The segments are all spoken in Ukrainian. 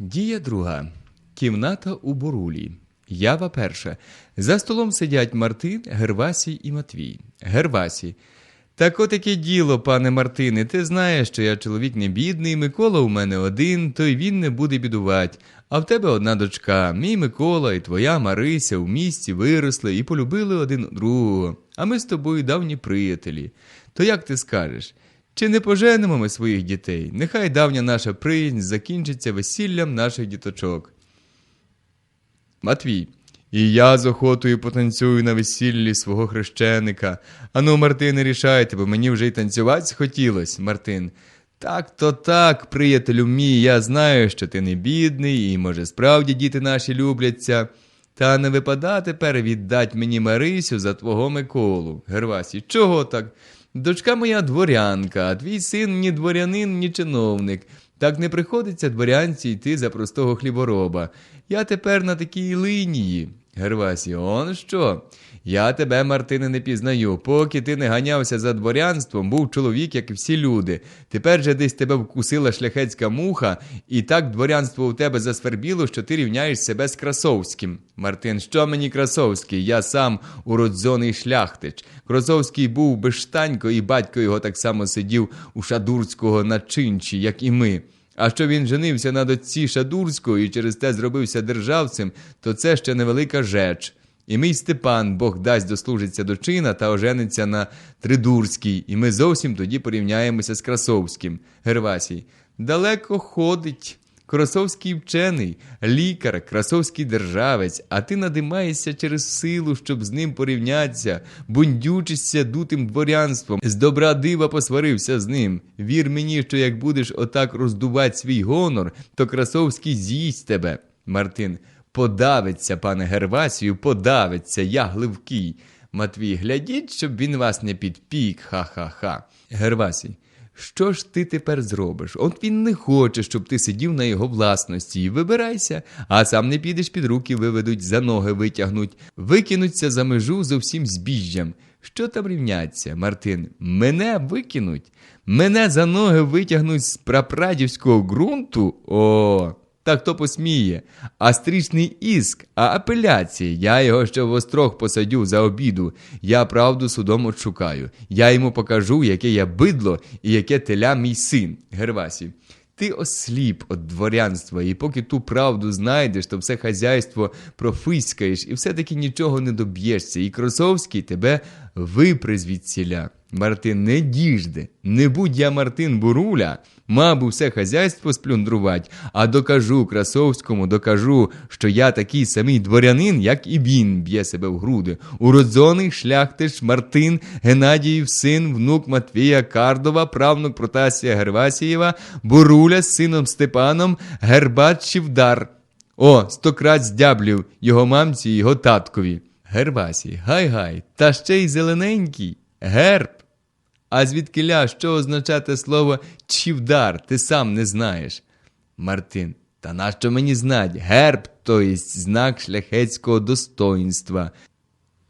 Дія друга. Кімната у бурулі. Ява перша. За столом сидять Мартин, Гервасій і Матвій. Гервасій. Так отаке діло, пане Мартине, ти знаєш, що я чоловік не бідний, Микола у мене один, то й він не буде бідувати. А в тебе одна дочка, мій Микола і твоя Марися в місті виросли і полюбили один другого. А ми з тобою давні приятелі. То як ти скажеш? Чи не поженемо ми своїх дітей? Нехай давня наша приязнь закінчиться весіллям наших діточок. Матвій. І я з охотою потанцюю на весіллі свого хрещеника. Ану, Мартине, рішайте, бо мені вже й танцювати схотілось, Мартин. Так то так, приятелю мій, я знаю, що ти не бідний, і, може, справді діти наші любляться. Та не випада тепер віддать мені Марисю за твого Миколу. Гервасій, чого так? Дочка моя дворянка, а твій син ні дворянин, ні чиновник. Так не приходиться дворянці йти за простого хлібороба. Я тепер на такій линії. Гервасі, он що? Я тебе, Мартине, не пізнаю. Поки ти не ганявся за дворянством, був чоловік, як і всі люди. Тепер же десь тебе вкусила шляхетська муха, і так дворянство у тебе засвербіло, що ти рівняєш себе з Красовським. Мартин, що мені Красовський? Я сам уродзоний шляхтич. Красовський був безштанько, і батько його так само сидів у Шадурського на чинчі, як і ми. А що він женився на дочці Шадурського і через те зробився державцем, то це ще невелика жеч. І мій Степан, Бог дасть дослужиться до чина та ожениться на Тридурській, і ми зовсім тоді порівняємося з Красовським. Гервасій. Далеко ходить. Красовський вчений, лікар, красовський державець, а ти надимаєшся через силу, щоб з ним порівнятися, бундючишся дутим дворянством, з добра дива посварився з ним. Вір мені, що як будеш отак роздувати свій гонор, то Красовський з'їсть тебе. Мартин, подавиться, пане Гервасію, подавиться, я гливкий. Матвій, глядіть, щоб він вас не підпік, ха-ха-ха. Гервасій. Що ж ти тепер зробиш? От він не хоче, щоб ти сидів на його власності і вибирайся, а сам не підеш під руки, виведуть, за ноги витягнуть, викинуться за межу зовсім збіжжям. Що там рівняться, Мартин? Мене викинуть? Мене за ноги витягнуть з прапрадівського ґрунту? О, так хто посміє. А стрічний іск, а апеляція. Я його ще в острог посадю за обіду. Я правду судом отшукаю. Я йому покажу, яке я бидло і яке теля мій син. Гервасій. Ти осліп від дворянства, і поки ту правду знайдеш, то все хазяйство профиськаєш і все-таки нічого не доб'єшся. І Кросовський тебе випре звідсіля. Мартин не діжде, не будь я Мартин Буруля, мав би все хазяйство сплюндрувати, а докажу Красовському, докажу, що я такий самий дворянин, як і він, б'є себе в груди. Уродзоний шляхтич Мартин, Геннадіїв син, внук Матвія Кардова, правнук Протасія Гервасієва, Буруля з сином Степаном, Гербат Шівдар. О, стократ здяблів його мамці і його таткові. Гервасій, гай-гай, та ще й зелененький. Герб. А звідкиля, що означає слово чівдар, ти сам не знаєш. Мартин. Та нащо мені знать? Герб, то єсть знак шляхетського достоїнства.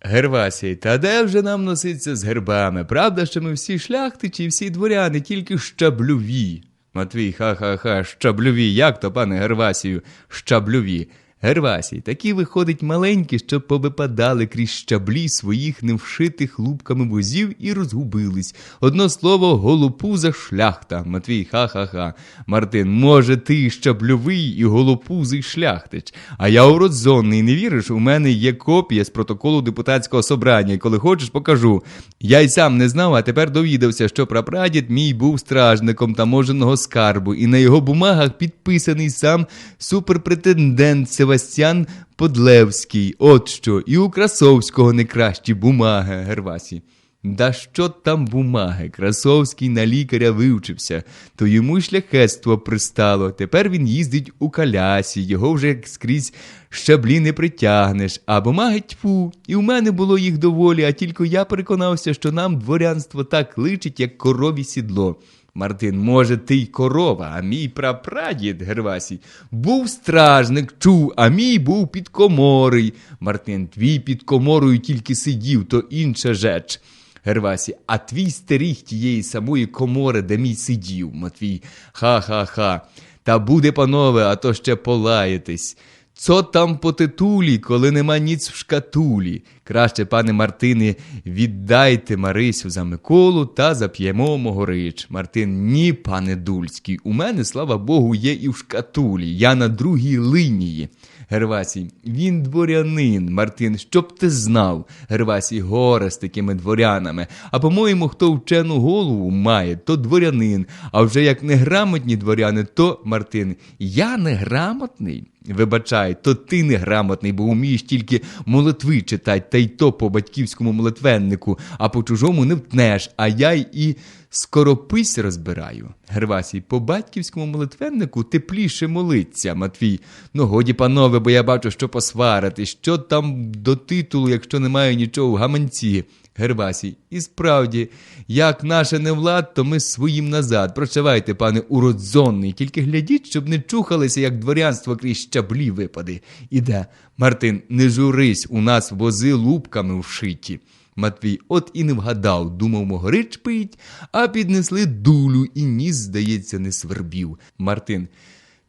Гервасій, та де вже нам носиться з гербами? Правда, що ми всі шляхтичі і всі дворяни, тільки щаблюві. Матвій, ха-ха-ха, щаблюві, як то, пане Гервасію, щаблюві. Гервасій, такі виходить маленькі, щоб повипадали крізь щаблі своїх невшитих лупками возів і розгубились. Одно слово, голопуза шляхта. Матвій, ха-ха-ха. Мартин, може, ти щабльовий і голопузий шляхтич. А я уродзонний, не віриш? У мене є копія з протоколу депутатського собрання, і коли хочеш, покажу. Я й сам не знав, а тепер довідався, що прапрадід мій був стражником таможеного скарбу, і на його бумагах підписаний сам суперпретендент Севастьян Подлевський. От що, і у Красовського не кращі бумаги, Гервасі. Да що там бумаги? Красовський на лікаря вивчився, то йому шляхетство пристало. Тепер він їздить у калясі, його вже скрізь щаблі не притягнеш, а бумаги тьфу. І в мене було їх доволі, а тільки я переконався, що нам дворянство так личить, як корові сідло. Мартин, може, ти й корова, а мій прапрадід Гервасій був стражник, чув, а мій був під коморий. Мартин, твій під коморою тільки сидів, то інша жеч. Гервасі, а твій стеріг тієї самої комори, де мій сидів, Матвій. Ха-ха-ха. Та буде, панове, а то ще полаєтесь. Цо там по титулі, коли нема ніц в шкатулі. Краще, пане Мартине, віддайте Марисю за Миколу та зап'ємо могорич. Мартин, ні, пане Дульський, у мене, слава Богу, є і в шкатулі. Я на другій линії. Гервасій, він дворянин, Мартин, щоб ти знав. Гервасій горе з такими дворянами. А по-моєму, хто вчену голову має, то дворянин. А вже як неграмотні дворяни, то Мартин, я неграмотний. Вибачай, то ти неграмотний, бо вмієш тільки молитви читати, та й то по батьківському молитвеннику, а по чужому не втнеш, а я й скоропись розбираю. Гервасій, по батьківському молитвеннику тепліше молиться, Матвій. Ну, годі, панове, бо я бачу, що посварити, що там до титулу, якщо немає нічого в гаманці. Гервасій, і справді, як наше не влад, то ми своїм назад. Прощавайте, пане уродзонний, тільки глядіть, щоб не чухалися, як дворянство крізь щаблі випади. Іде, Мартин, не журись, у нас вози лупками вшиті. Матвій, от і не вгадав, думав, могорич пить, а піднесли дулю, і ніс, здається, не свербів. Мартин.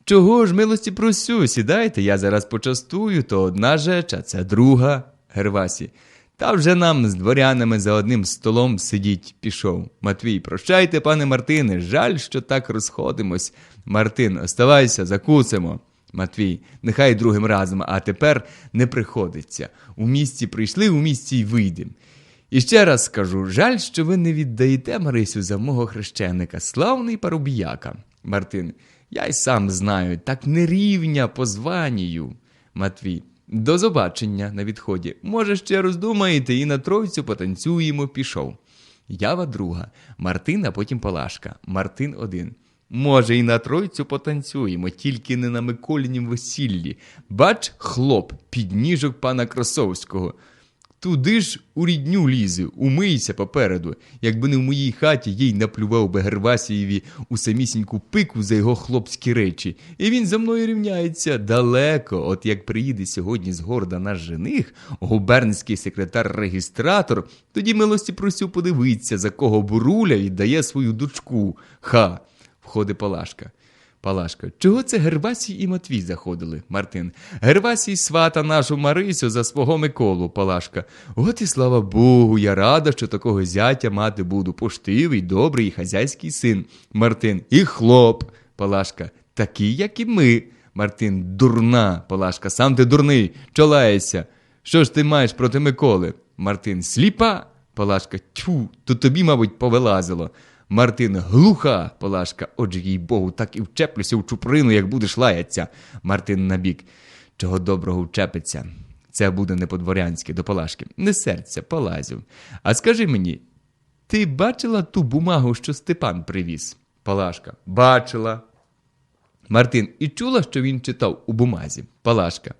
Чого ж, милості просю, сідайте, я зараз почастую, то одна жеч, а це друга. Гервасі. Та вже нам з дворянами за одним столом сидіть пішов. Матвій, прощайте, пане Мартине, жаль, що так розходимось. Мартин, оставайся, закусимо. Матвій, нехай другим разом, а тепер не приходиться. У місті прийшли, у місті й вийдем. І ще раз скажу: жаль, що ви не віддаєте Марисю за мого хрещеника, славний парубіяка. Мартин, я й сам знаю, так не рівня по званію. Матвій. До побачення на відході. Може, ще роздумаєте і на тройцю потанцюємо, пішов. Ява друга, Мартин, а потім Палашка. Мартин один. Може, і на тройцю потанцюємо, тільки не на Миколінім весіллі. Бач, хлоп, підніжок пана Красовського. Туди ж у рідню лізе, умийся попереду. Якби не в моїй хаті, їй наплював би Гервасієві у самісіньку пику за його хлопські речі. І він за мною рівняється далеко. От як приїде сьогодні з горда наш жених, губернський секретар-регістратор, тоді милості просю подивитися, за кого буруля віддає свою дочку. Ха, входить Палашка. Палашка, чого це Гервасій і Матвій заходили? Мартин. Гервасій свата нашу Марисю за свого Миколу, Палашка. От і слава Богу, я рада, що такого зятя мати буду. Поштивий, добрий і хазяйський син. Мартин. І хлоп. Палашка. Такий, як і ми. Мартин. Дурна, Палашка, сам ти дурний, чолаєшся. Що ж ти маєш проти Миколи? Мартин. Сліпа. Палашка. Тьфу, то тобі, мабуть, повилазило. Мартин глуха, Палашка, отже, їй Богу, так і вчеплюся в чуприну, як будеш лаятися. Мартин набік. Чого доброго вчепиться? Це буде не по-дворянськи до Палашки. Не серця, полазю. А скажи мені, ти бачила ту бумагу, що Степан привіз? Палашка. Бачила. Мартин, і чула, що він читав у бумазі? Палашка.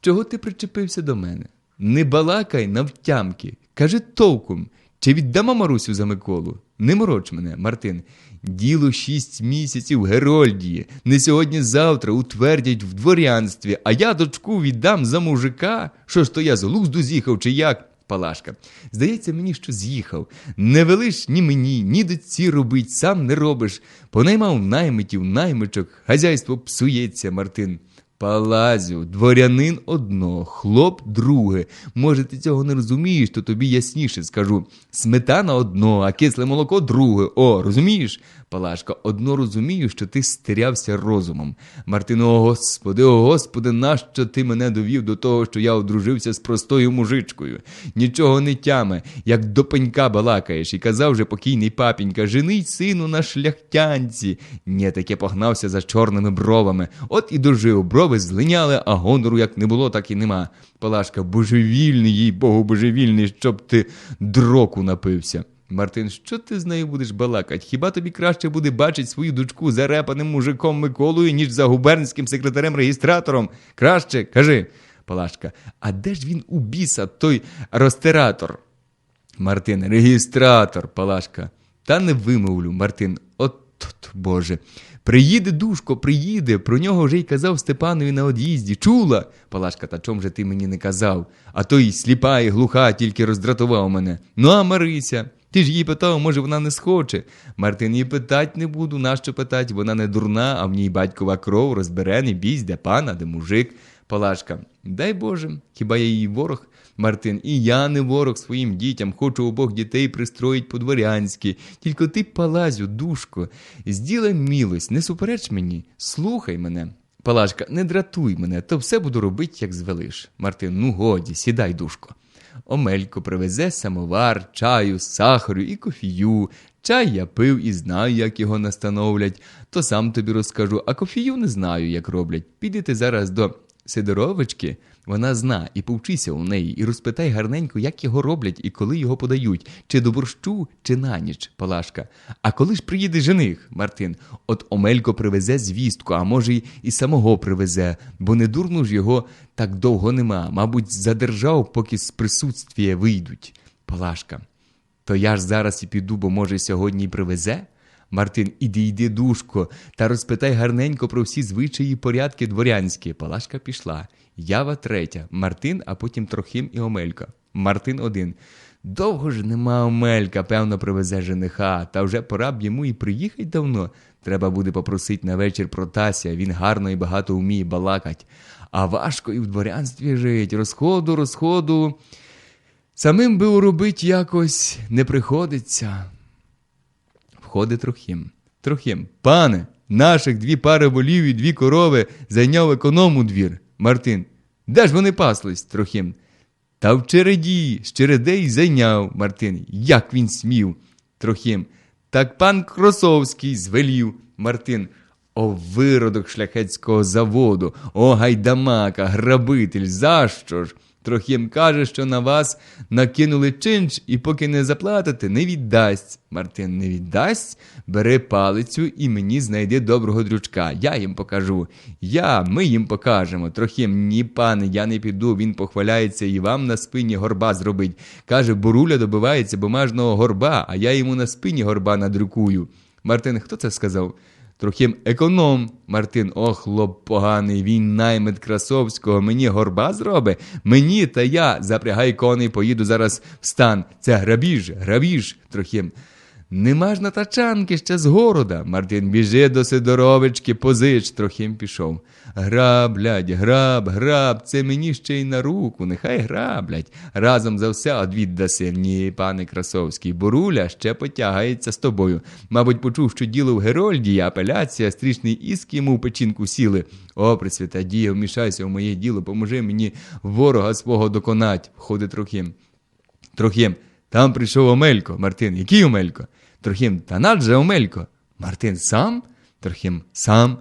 Чого ти причепився до мене? Не балакай навтямки. Кажи толком. Чи віддамо Марусю за Миколу? Не мороч мене, Мартин. Діло шість місяців Герольдії. Не сьогодні-завтра утвердять в дворянстві, а я дочку віддам за мужика. Що ж то я з глузду з'їхав, чи як? Палашка. Здається мені, що з'їхав. Не велиш ні мені, ні дочці робить, сам не робиш. Понаймав наймитів, наймичок, хазяйство псується, Мартин. Палазю, дворянин одно, хлоп друге. Може, ти цього не розумієш, то тобі ясніше скажу. Сметана одно, а кисле молоко друге. О, розумієш? Палашка, одно розумію, що ти стерявся розумом. Мартин, о господи, о господи, нащо ти мене довів до того, що я одружився з простою мужичкою? Нічого не тяме, як до пенька балакаєш, і казав же покійний папінька, женить сину на шляхтянці. Ні, таке погнався за чорними бровами. От і дожив, брови злиняли, а гонору як не було, так і нема. Палашка, божевільний, їй богу, божевільний, щоб ти дроку напився. Мартин, що ти з нею будеш балакать? Хіба тобі краще буде бачити свою дочку зарепаним мужиком Миколою, ніж за губернським секретарем-регістратором? Краще, кажи. Палашка, а де ж він у біса, той ростератор? Мартин, регістратор, Палашка. Та не вимовлю, Мартин. От, от Боже. Приїде душко, приїде. Про нього вже й казав Степанові на од'їзді. Чула? Палашка, та чом же ти мені не казав? А той сліпа і глуха тільки роздратував мене. Ну, а Марися. Ти ж її питав, може вона не схоче. Мартин її питать не буду, нащо питать, вона не дурна, а в ній батькова кров, розбере, не бійсь, де пана, де мужик. Палашка, дай Боже, хіба я її ворог? Мартин, і я не ворог своїм дітям, хочу обох дітей пристроїть по-дворянськи. Тільки ти, палазю, душко, зділай мілость, не супереч мені, слухай мене. Палашка, не дратуй мене, то все буду робити, як звелиш. Мартин, ну годі, сідай, душко. Омелько привезе самовар, чаю, сахару і кофію. Чай я пив і знаю, як його настановлять, то сам тобі розкажу, а кофію не знаю, як роблять. Підете зараз до Сидоровички, вона зна і повчися у неї, і розпитай гарненько, як його роблять і коли його подають, чи до борщу, чи на ніч, Палашка. А коли ж приїде жених, Мартин? От Омелько привезе звістку, а може й і самого привезе, бо не дурно ж його так довго нема. Мабуть, задержав, поки з присутствія вийдуть. Палашка. То я ж зараз і піду, бо може сьогодні й привезе? Мартин, іди, йди, душко, та розпитай гарненько про всі звичаї і порядки дворянські. Палашка пішла. Ява третя, Мартин, а потім Трохим і Омелька. Мартин один. Довго ж нема Омелька, певно, привезе жениха, та вже пора б йому і приїхать давно. Треба буде попросити на вечір про Тася, він гарно і багато вміє балакать. А важко і в дворянстві жить, розходу, розходу. Самим би уробить якось не приходиться. Входить Трохим. Трохим, пане, наших дві пари волів і дві корови зайняв економ у двір. Мартин. Де ж вони паслись? Трохим. Та в череді, з чередей зайняв Мартин. Як він смів? Трохим. Так пан Кросовський звелів. Мартин. О, виродок шляхетського заводу, о гайдамака, грабитель, за що ж? Трохим каже, що на вас накинули чинч, і поки не заплатите, не віддасть. Мартин не віддасть, бери палицю і мені знайди доброго дрючка. Я їм покажу. Я, ми їм покажемо. Трохим, ні, пане, я не піду. Він похваляється і вам на спині горба зробить. Каже, Буруля добивається бумажного горба, а я йому на спині горба надрукую. Мартин, хто це сказав? Трохим економ. Мартин, ох, хлоп поганий, він наймит Красовського, мені горба зробить? Мені та я запрягай коней, поїду зараз в стан. Це грабіж, грабіж, Трохим. Нема ж на тачанки ще з города. Мартин, біжи до Сидоровички, позич, Трохим пішов. Граблять, граб, граб, це мені ще й на руку, нехай граблять. Разом за все одвід даси. Ні, пане Красовський, Буруля ще потягається з тобою. Мабуть, почув, що діло в Герольді, апеляція, стрічний іск йому в печінку сіли. О, присвята дія, вмішайся в моє діло, поможи мені ворога свого доконать, входить Трохим. Трохим, там прийшов Омелько. Мартин, який Омелько? Трохим, та надже Омелько. Мартин сам? Трохим, сам.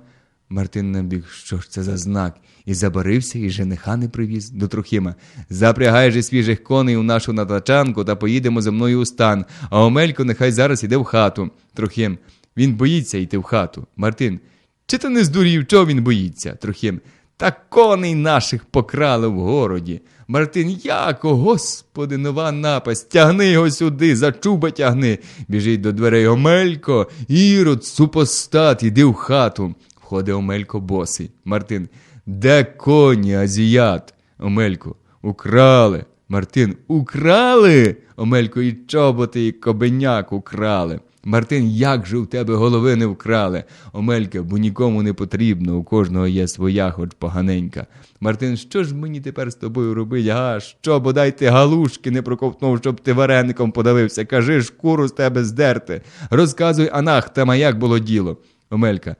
Мартин набіг, що ж це за знак? І забарився, і жениха не привіз до Трохима. Запрягай же свіжих коней у нашу натачанку та поїдемо зі мною у стан, а Омелько нехай зараз іде в хату. Трохим, він боїться йти в хату. Мартин, чи ти не здурів, чого він боїться? Трохим, та коней наших покрали в городі. Мартин, яко, господи, нова напасть, тягни його сюди, за чуба тягни. Біжить до дверей Омелько, Ірод, супостат, іди в хату. Входить Омелько босий. Мартин, де коні, азіят? Омелько, украли. Мартин, украли? Омелько, і чоботи, і кобеняк украли. Мартин, як же в тебе голови не вкрали? Омелька, бо нікому не потрібно, у кожного є своя, хоч поганенька. Мартин, що ж мені тепер з тобою робить? Га, що, бодай ти галушки не проковтнув, щоб ти вареником подавився. Кажи, шкуру з тебе здерти. Розказуй, анахтама, як було діло. Омелька,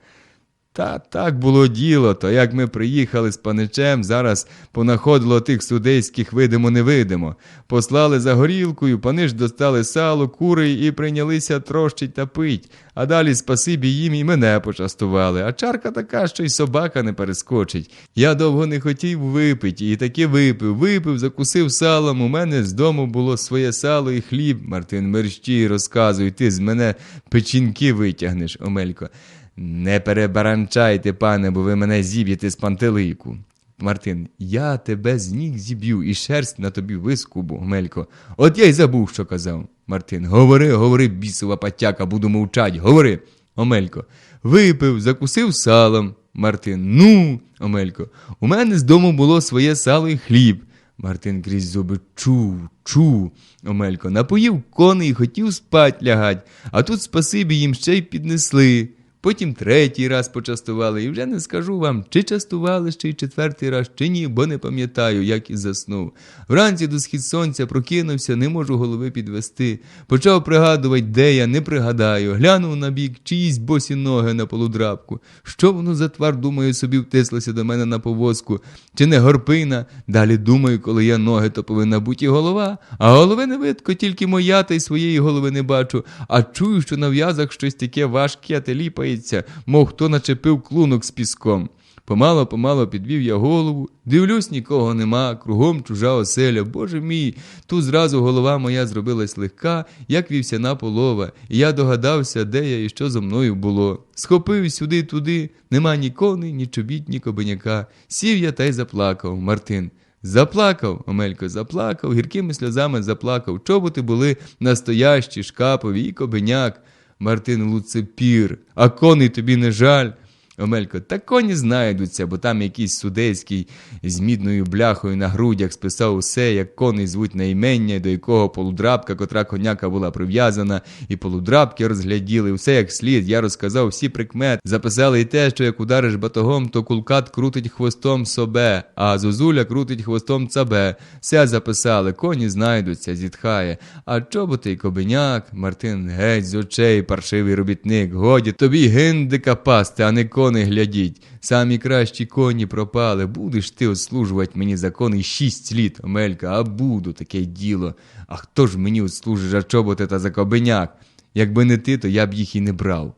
та так було діло, то як ми приїхали з паничем, зараз понаходило тих судейських видимо-невидимо. Послали за горілкою, панич достали сало, кури і прийнялися трощить та пить. А далі спасибі їм і мене почастували. А чарка така, що й собака не перескочить. Я довго не хотів випити, і таки випив. Випив, закусив салом. У мене з дому було своє сало і хліб. Мартин мерщій розказуй, ти з мене печінки витягнеш, Омелько. Не перебаранчайте, пане, бо ви мене зіб'єте з пантелику. Мартин, я тебе з ніг зіб'ю і шерсть на тобі вискубу, Мелько. От я й забув, що казав. Мартин, говори, говори, бісова патяка, буду мовчать, говори. Омелько, випив, закусив салом. Мартин, ну, Омелько, у мене з дому було своє сало і хліб. Мартин крізь зуби чув, чув. Омелько напоїв коней і хотів спать лягать, а тут спасибі їм ще й піднесли. Потім третій раз почастували, і вже не скажу вам, чи частували ще й четвертий раз, чи ні, бо не пам'ятаю, як і заснув. Вранці до схід сонця прокинувся, не можу голови підвести. Почав пригадувати, де я, не пригадаю. Глянув на бік, чиїсь босі ноги на полудрабку. Що воно за твар, думаю, собі втислося до мене на повозку. Чи не горпина? Далі думаю, коли я ноги, то повинна бути і голова. А голови не видко, тільки моя та й своєї голови не бачу. А чую, що на в'язах щось таке важке та ліпається, мов хто начепив клунок з піском. Помало, помало підвів я голову, дивлюсь, нікого нема, кругом чужа оселя. Боже мій, тут зразу голова моя зробилась легка, як вівсяна полова, і я догадався, де я і що зо мною було. Схопив сюди туди, нема ні коней, ні чобіт, ні кобеняка. Сів я та й заплакав, Мартин. Заплакав, Омелько, заплакав, гіркими сльозами заплакав. Чоботи були настоящі, шкапові і кобеняк. Мартин Луцепір, а коней тобі не жаль. Омелько, та коні знайдуться, бо там якийсь судейський з мідною бляхою на грудях списав усе, як коней звуть на імення, до якого полудрабка, котра коняка була прив'язана, і полудрабки розгляділи, все як слід. Я розказав всі прикмети. Записали і те, що як удариш батогом, то кулкат крутить хвостом собе, а зозуля крутить хвостом цабе. Все записали, коні знайдуться, зітхає. А чоботи й кобеняк, Мартин, геть з очей, паршивий робітник, годі тобі гиндика пасти, а не коней глядіть. Самі кращі коні пропали. Будеш ти отслужувати мені закони шість літ, Омелька, а буду таке діло. А хто ж мені отслужить за чоботи та за кобеняк? Якби не ти, то я б їх і не брав.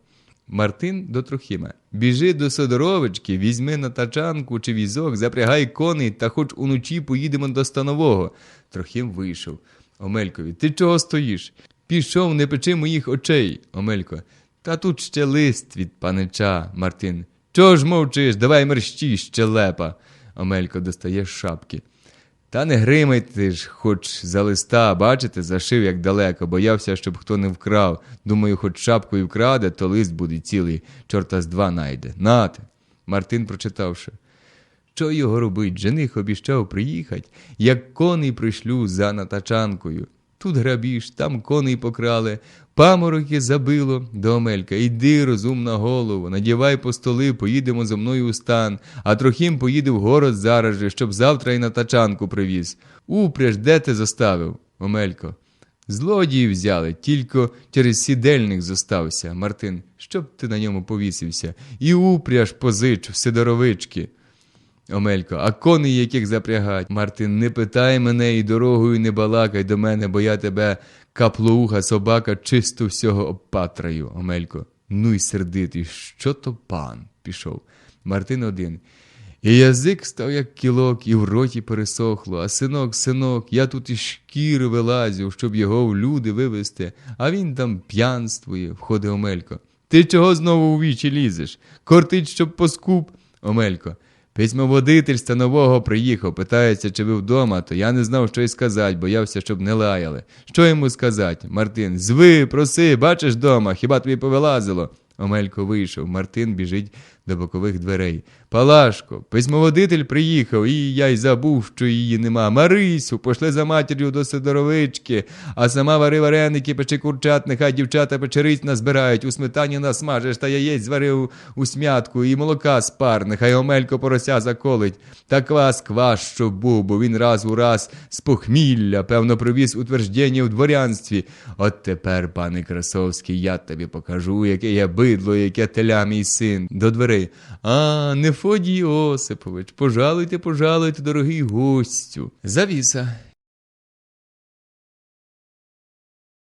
Мартин до Трохима. Біжи до Содоровички, візьми на тачанку чи візок, запрягай коней та хоч уночі поїдемо до станового. Трохим вийшов. Омелькові, ти чого стоїш? Пішов, не печи моїх очей. Омелько. Та тут ще лист від панича, Мартин. Чого ж мовчиш? Давай мерщій, щелепа. Омелько достає з шапки. Та не гримайте ж, хоч за листа, бачите, зашив як далеко, боявся, щоб хто не вкрав. Думаю, хоч шапку і вкраде, то лист буде цілий, чорта з два найде. Нате. Мартин прочитавши. Що його робить? Жених обіщав приїхать, як коней пришлю за натачанкою. Тут грабіж, там коней покрали, памороки забило до Омелька. Іди, розумна голову, надівай по столи, поїдемо зо мною у стан, а трохим поїде в город зараз же, щоб завтра й на тачанку привіз. Упряж, де ти заставив, Омелько? Злодії взяли, тільки через сідельник зостався, Мартин, щоб ти на ньому повісився, і упряж позич в Сидоровички. Омелько, а коней яких запрягать? Мартин, не питай мене і дорогою не балакай до мене, бо я тебе, каплоуха собака, чисто всього обпатраю. Омелько, ну й сердитий, що то пан? пішов. Мартин один. І язик став як кілок, і в роті пересохло. А синок, синок, я тут із шкіри вилазю, щоб його в люди вивезти, а він там п'янствує, входить Омелько. Ти чого знову у вічі лізеш? Кортить, щоб поскуп. Омелько. Письмоводитель станового приїхав, питається, чи ви вдома, то я не знав, що й сказати, боявся, щоб не лаяли. Що йому сказати? Мартин, зви, проси, бачиш дома, хіба тобі повилазило? Омелько вийшов, Мартин біжить до бокових дверей. Палашко, письмоводитель приїхав, і я й забув, що її нема. Марисю, пошли за матір'ю до Сидоровички, а сама вари вареники, печи курчат, нехай дівчата печериць назбирають, у сметані насмажеш, та яєць зварив у смятку, і молока спар, нехай Омелько порося заколить. Та квас квас, щоб був, бо він раз у раз з похмілля, певно, привіз утверждення в дворянстві. От тепер, пане Красовський, я тобі покажу, яке я бидло, яке теля мій син. До дверей. А, Нефодій Осипович, пожалуйте, пожалуйте, дорогий гостю. Завіса.